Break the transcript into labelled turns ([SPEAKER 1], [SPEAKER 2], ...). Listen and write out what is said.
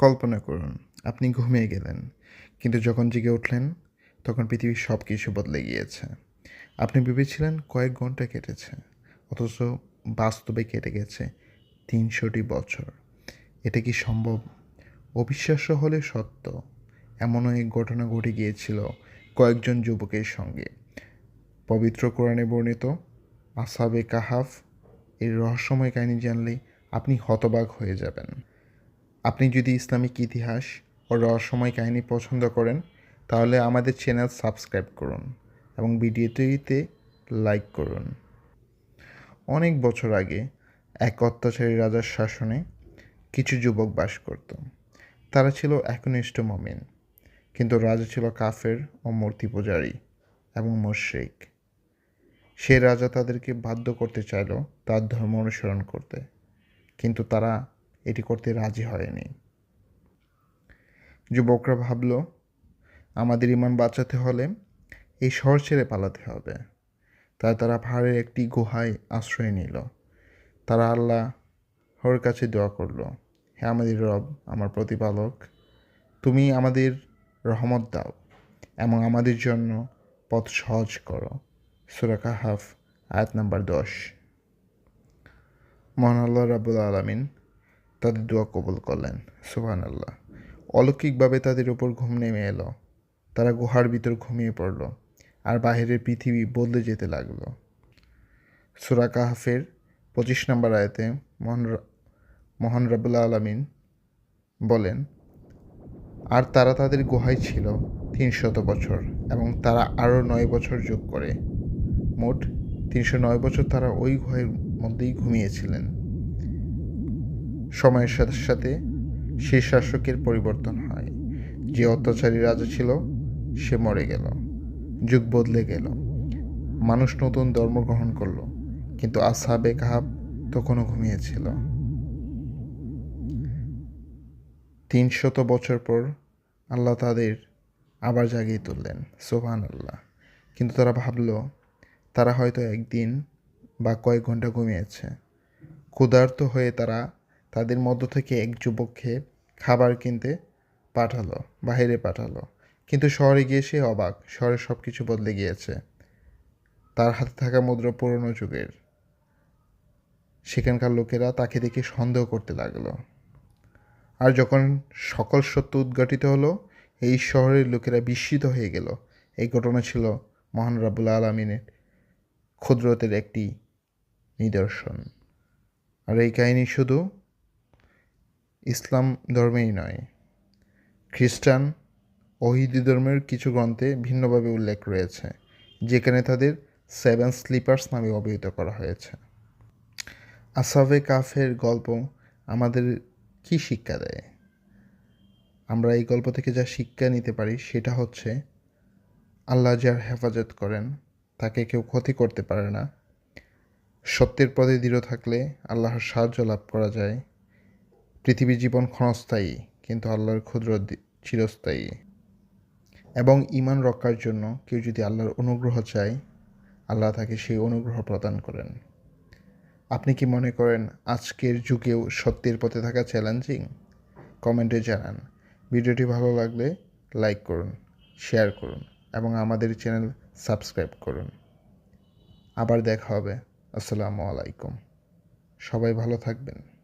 [SPEAKER 1] কল্পনা করুন, আপনি ঘুমিয়ে গেলেন, কিন্তু যখন জেগে উঠলেন, তখন পৃথিবীর সব কিছু বদলে গিয়েছে। আপনি ভেবেছিলেন কয়েক ঘণ্টা কেটেছে, অথচ বাস্তবে কেটে গেছে তিনশোটি বছর। এটা কি সম্ভব? অবিশ্বাস্য হলে সত্য। এমনও এক ঘটনা ঘটে গিয়েছিল কয়েকজন যুবকের সঙ্গে। পবিত্র কোরআনে বর্ণিত, আসাবে কাহাফ এর রহস্যময় কাহিনী জানলে আপনি হতবাক হয়ে যাবেন। আপনি যদি ইসলামিক ইতিহাস ও রহস্যময় কাহিনী পছন্দ করেন, তাহলে আমাদের চ্যানেল সাবস্ক্রাইব করুন এবং ভিডিওটিতে লাইক করুন। অনেক বছর আগে এক অত্যাচারী রাজার শাসনে কিছু যুবক বাস করত। তারা ছিল একনিষ্ঠ মমিন, কিন্তু রাজা ছিল কাফের ও মূর্তি পূজারী এবং মুশরিক। সে রাজা তাদেরকে বাধ্য করতে চাইল তার ধর্ম অনুসরণ করতে, কিন্তু তারা এটি করতে রাজি হয়নি। যুবকরা ভাবল, আমাদের ইমান বাঁচাতে হলে এই শহর ছেড়ে পালাতে হবে। তাই তারা পাহাড়ের একটি গুহায় আশ্রয় নিল। তারা আল্লাহর কাছে দোয়া করল, হে আমাদের রব, আমার প্রতিপালক, তুমি আমাদের রহমত দাও এবং আমাদের জন্য পথ সহজ করো। সুরাকা হাফ আয়াত নাম্বার দশ। মহান আল্লাহ রাবুল আলমিন তাদের দোয়া কবুল করলেন। সুবহান আল্লাহ অলৌকিকভাবে তাদের ওপর ঘুম নেমে এলো। তারা গুহার ভিতর ঘুমিয়ে পড়ল আর বাহিরের পৃথিবী বদলে যেতে লাগল। সুরা কাহাফের পঁচিশ নম্বর আয়তে মহান মহান রাবুল্লা আলমিন বলেন, আর তারা তাদের গুহায় ছিল তিনশত বছর এবং তারা আরও নয় বছর যোগ করে। মোট তিনশো নয় বছর তারা ওই গুহার মধ্যেই ঘুমিয়েছিলেন। সময়ের সাথে সাথে সেই শাসকের পরিবর্তন হয়। যে অত্যাচারী রাজা ছিল, সে মরে গেল, যুগ বদলে গেল। মানুষ নতুন ধর্ম গ্রহণ করল, কিন্তু আসাবে কাহাব তখনও ঘুমিয়েছিল। তিনশত বছর পর আল্লাহ তাদের আবার জাগিয়ে তুললেন সোহান আল্লাহ কিন্তু তারা ভাবলো, তারা হয়তো একদিন বা কয়েক ঘণ্টা ঘুমিয়েছে। ক্ষুধার্ত হয়ে তারা তাদের মধ্য থেকে এক যুবককে খাবার কিনতে পাঠালো, বাইরে পাঠালো। কিন্তু শহরে গিয়ে সে অবাক। শহরে সব কিছু বদলে গিয়েছে। তার হাতে থাকা মুদ্রা পুরনো যুগের। সেখানকার লোকেরা তাকে দেখে সন্দেহ করতে লাগল। আর যখন সকল সত্য উদ্ঘাটিত হলো, এই শহরের লোকেরা বিস্মিত হয়ে গেল। এই ঘটনা ছিল মহান রাবুল আলমিনের ক্ষুদ্রতের একটি নিদর্শন। আর এই কাহিনী শুধু ইসলাম ধর্মেই নয়। খ্রিস্টান ও হিন্দু ধর্মের কিছু গ্রন্থে ভিন্নভাবে উল্লেখ রয়েছে, যেখানে তাদের সেভেন স্লিপার্স নামে অভিহিত করা হয়েছে। আসাফে কাফের গল্প আমাদের কি শিক্ষা দেয়? আমরা এই গল্প থেকে যা শিক্ষা নিতে পারি সেটা হচ্ছে, আল্লাহ যার হেফাজত করেন, তাকে কেউ ক্ষতি করতে পারে না। সত্যের পদে দৃঢ় থাকলে আল্লাহর সাহায্য লাভ করা যায়। পৃথিবীর জীবন ক্ষণস্থায়ী, কিন্তু আল্লাহর ক্ষুদ্র চিরস্থায়ী। এবং ইমান রক্ষার জন্য কেউ যদি আল্লাহর অনুগ্রহ চায়, আল্লাহ তাকে সেই অনুগ্রহ প্রদান করেন। আপনি কি মনে করেন আজকের যুগেও সত্যের পথে থাকা চ্যালেঞ্জিং? কমেন্টে জানান। ভিডিওটি ভালো লাগলে লাইক করুন, শেয়ার করুন এবং আমাদের চ্যানেল সাবস্ক্রাইব করুন। আবার দেখা হবে। আসসালামু আলাইকুম। সবাই ভালো থাকবেন।